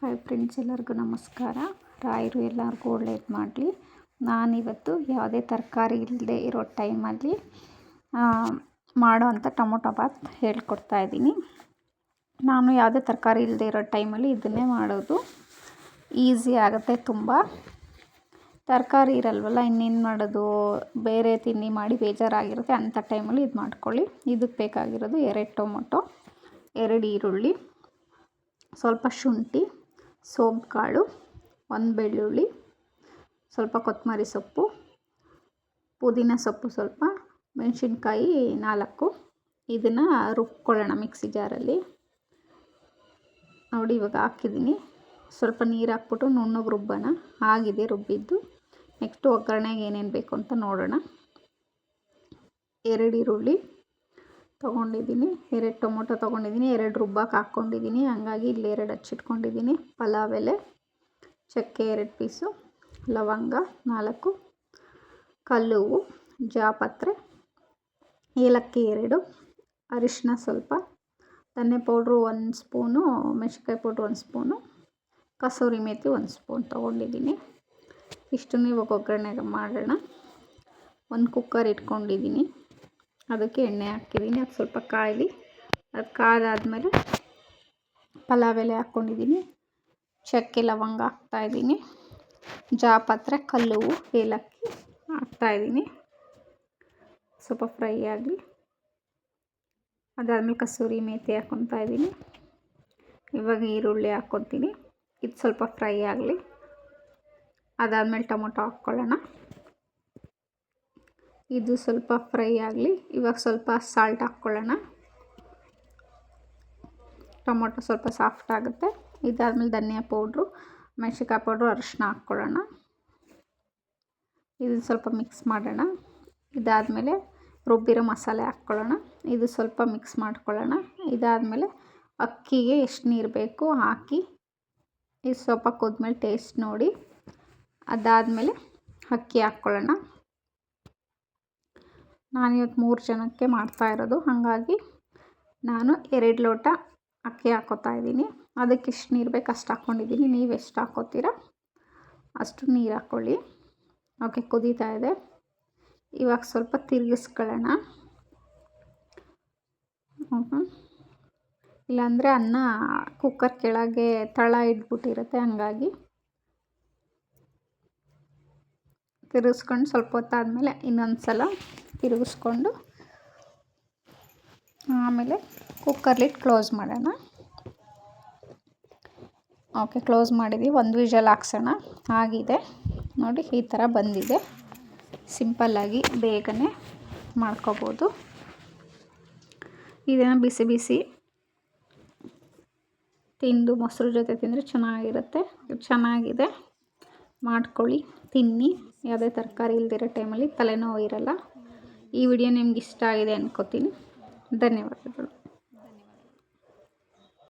Hi friends ಎಲ್ಲರಿಗೂ ನಮಸ್ಕಾರ. ರಾಯರು ಎಲ್ಲರಿಗೂ ಒಳ್ಳೇದು ಮಾಡಲಿ. ನಾನಿವತ್ತು ಯಾವುದೇ ತರಕಾರಿ ಇಲ್ಲದೆ ಇರೋ ಟೈಮಲ್ಲಿ ಮಾಡೋವಂಥ ಟೊಮೊಟೊ ಬಾತ್ ಹೇಳ್ಕೊಡ್ತಾ ಇದ್ದೀನಿ. ನಾನು ಯಾವುದೇ ತರಕಾರಿ ಇಲ್ಲದೆ ಇರೋ ಟೈಮಲ್ಲಿ ಇದನ್ನೇ ಮಾಡೋದು. ಈಸಿ ಆಗುತ್ತೆ ತುಂಬ. ತರಕಾರಿ ಇರಲ್ವಲ್ಲ, ಇನ್ನೇನು ಮಾಡೋದು? ಬೇರೆ ತಿಂಡಿ ಮಾಡಿ ಬೇಜಾರಾಗಿರುತ್ತೆ, ಅಂಥ ಟೈಮಲ್ಲಿ ಇದು ಮಾಡ್ಕೊಳ್ಳಿ. ಇದಕ್ಕೆ ಬೇಕಾಗಿರೋದು ಎರಡು ಟೊಮೊಟೊ, ಎರಡು ಈರುಳ್ಳಿ, ಸ್ವಲ್ಪ ಶುಂಠಿ ಸೋಂಪು ಕಾಳು, ಒಂದು ಬೆಳ್ಳುಳ್ಳಿ, ಸ್ವಲ್ಪ ಕೊತ್ತಂಬರಿ ಸೊಪ್ಪು, ಪುದೀನ ಸೊಪ್ಪು ಸ್ವಲ್ಪ, ಮೆಣಸಿನ್ಕಾಯಿ ನಾಲ್ಕು. ಇದನ್ನು ರುಬ್ಕೊಳ್ಳೋಣ ಮಿಕ್ಸಿ ಜಾರಲ್ಲಿ. ನೋಡಿ, ಇವಾಗ ಹಾಕಿದ್ದೀನಿ. ಸ್ವಲ್ಪ ನೀರು ಹಾಕ್ಬಿಟ್ಟು ನುಣ್ಣಗೆ ರುಬ್ಬೋಣ. ಆಗಿದೆ ರುಬ್ಬಿದ್ದು. ನೆಕ್ಸ್ಟು ಒಗ್ಗರಣೆಗೆ ಏನೇನು ಬೇಕು ಅಂತ ನೋಡೋಣ. ಎರಡು ಈರುಳ್ಳಿ ತೊಗೊಂಡಿದ್ದೀನಿ. ಎರಡು ಟೊಮೊಟೊ ತೊಗೊಂಡಿದ್ದೀನಿ, ಎರಡು ರುಬ್ಬಕ್ಕೆ ಹಾಕ್ಕೊಂಡಿದ್ದೀನಿ. ಹಂಗಾಗಿ ಇಲ್ಲಿ ಎರಡು ಹಚ್ಚಿಟ್ಕೊಂಡಿದ್ದೀನಿ. ಪಲಾವ್ ಎಲೆ, ಚಕ್ಕೆ ಎರಡು ಪೀಸು, ಲವಂಗ ನಾಲ್ಕು ಕಲ್ಲು ಹೂವು ಜಾಪತ್ರೆ, ಏಲಕ್ಕಿ ಎರಡು, ಅರಿಶಿನ ಸ್ವಲ್ಪ, ಧನ್ಯ ಪೌಡ್ರು ಒಂದು ಸ್ಪೂನು, ಮೆಣಸಿನ್ಕಾಯಿ ಪೌಡ್ರು ಒಂದು ಸ್ಪೂನು, ಕಸೂರಿ ಮೇಥಿ ಒಂದು ಸ್ಪೂನ್ ತೊಗೊಂಡಿದ್ದೀನಿ. ಇಷ್ಟನ್ನು ಇವಾಗ ಒಗ್ಗರಣೆಗೆ ಮಾಡೋಣ. ಒಂದು ಕುಕ್ಕರ್ ಇಟ್ಕೊಂಡಿದ್ದೀನಿ. ಅದಕ್ಕೆ ಎಣ್ಣೆ ಹಾಕಿದ್ದೀನಿ ಅದು ಸ್ವಲ್ಪ ಕಾಯಲಿ, ಅದು ಕಾದಾದಮೇಲೆ ಪಲಾವ್ ಎಲೆ ಹಾಕ್ಕೊಂಡಿದ್ದೀನಿ. ಚಕ್ಕೆ ಲವಂಗ ಹಾಕ್ತಾಯಿದ್ದೀನಿ ಜಾಪತ್ರೆ ಕಲ್ಲು ಏಲಕ್ಕಿ ಹಾಕ್ತಾಯಿದ್ದೀನಿ ಸ್ವಲ್ಪ ಫ್ರೈ ಆಗಲಿ. ಅದಾದಮೇಲೆ ಕಸೂರಿ ಮೇಥಿ ಹಾಕ್ಕೊತಾ ಇದ್ದೀನಿ. ಇವಾಗ ಈರುಳ್ಳಿ ಹಾಕ್ಕೊತೀನಿ. ಇದು ಸ್ವಲ್ಪ ಫ್ರೈ ಆಗಲಿ. ಅದಾದಮೇಲೆ ಟೊಮೊಟೊ ಹಾಕ್ಕೊಳ್ಳೋಣ. ಇದು ಸ್ವಲ್ಪ ಫ್ರೈ ಆಗಲಿ. ಇವಾಗ ಸ್ವಲ್ಪ ಸಾಲ್ಟ್ ಹಾಕ್ಕೊಳ್ಳೋಣ. ಟೊಮೊಟೊ ಸ್ವಲ್ಪ ಸಾಫ್ಟ್ ಆಗುತ್ತೆ. ಇದಾದಮೇಲೆ ಧನಿಯಾ ಪೌಡ್ರು ಮೆಣಸಿಕಾಯಿ ಪೌಡ್ರು ಅರಿಶಿನ ಹಾಕ್ಕೊಳ್ಳೋಣ. ಇದು ಸ್ವಲ್ಪ ಮಿಕ್ಸ್ ಮಾಡೋಣ. ಇದಾದಮೇಲೆ ರುಬ್ಬಿರೋ ಮಸಾಲೆ ಹಾಕ್ಕೊಳ್ಳೋಣ. ಇದು ಸ್ವಲ್ಪ ಮಿಕ್ಸ್ ಮಾಡ್ಕೊಳ್ಳೋಣ. ಇದಾದಮೇಲೆ ಅಕ್ಕಿಗೆ ಎಷ್ಟು ನೀರು ಬೇಕು ಹಾಕಿ, ಇದು ಸ್ವಲ್ಪ ಕುದ್ಮೇಲೆ ಟೇಸ್ಟ್ ನೋಡಿ. ಅದಾದಮೇಲೆ ಅಕ್ಕಿ ಹಾಕ್ಕೊಳ್ಳೋಣ. ನಾನಿವತ್ತು ಮೂರು ಜನಕ್ಕೆ ಮಾಡ್ತಾ ಇರೋದು. ಹಾಗಾಗಿ ನಾನು ಎರಡು ಲೋಟ ಅಕ್ಕಿ ಹಾಕೋತಾ ಇದ್ದೀನಿ. ಅದಕ್ಕೆ ಎಷ್ಟು ನೀರು ಬೇಕು ಅಷ್ಟು ಹಾಕ್ಕೊಂಡಿದ್ದೀನಿ. ನೀವು ಎಷ್ಟು ಹಾಕೋತೀರಾ ಅಷ್ಟು ನೀರು ಹಾಕ್ಕೊಳ್ಳಿ ಓಕೆ, ಕುದೀತಾ ಇದೆ. ಇವಾಗ ಸ್ವಲ್ಪ ತಿರುಗಿಸ್ಕೊಳ್ಳೋಣ. ಇಲ್ಲಾಂದರೆ ಅನ್ನ ಕುಕ್ಕರ್ ಕೆಳಗೆ ತಳ ಇಟ್ಬಿಟ್ಟಿರುತ್ತೆ. ಹಂಗಾಗಿ ತಿರುಗಿಸ್ಕೊಂಡು ಸ್ವಲ್ಪ ಹೊತ್ತಾದಮೇಲೆ ಇನ್ನೊಂದು ಸಲ ತಿರುಗಿಸ್ಕೊಂಡು ಆಮೇಲೆ ಕುಕ್ಕರ್ಲಿಟ್ಟು ಕ್ಲೋಸ್ ಮಾಡೋಣ. ಓಕೆ, ಕ್ಲೋಸ್ ಮಾಡಿದ್ದೀವಿ ಒಂದು ವಿಷಲ್ ಹಾಕ್ಸೋಣ. ಆಗಿದೆ. ನೋಡಿ, ಈ ಥರ ಬಂದಿದೆ. ಸಿಂಪಲ್ಲಾಗಿ ಬೇಗನೆ ಮಾಡ್ಕೋಬೋದು. ಇದನ್ನು ಬಿಸಿ ಬಿಸಿ ತಿಂದು ಮೊಸರು ಜೊತೆ ತಿಂದರೆ ಚೆನ್ನಾಗಿರುತ್ತೆ. ಚೆನ್ನಾಗಿದೆ. ಮಾಡ್ಕೊಳ್ಳಿ, ತಿನ್ನಿ. ಯಾವುದೇ ತರಕಾರಿ ಇಲ್ದಿರೋ ಟೈಮಲ್ಲಿ ತಲೆನೋವು ಇರಲ್ಲ. ಈ ವಿಡಿಯೋ ನಿಮ್ಗೆ ಇಷ್ಟ ಆಗಿದೆ ಅನ್ಕೋತೀನಿ. ಧನ್ಯವಾದಗಳು.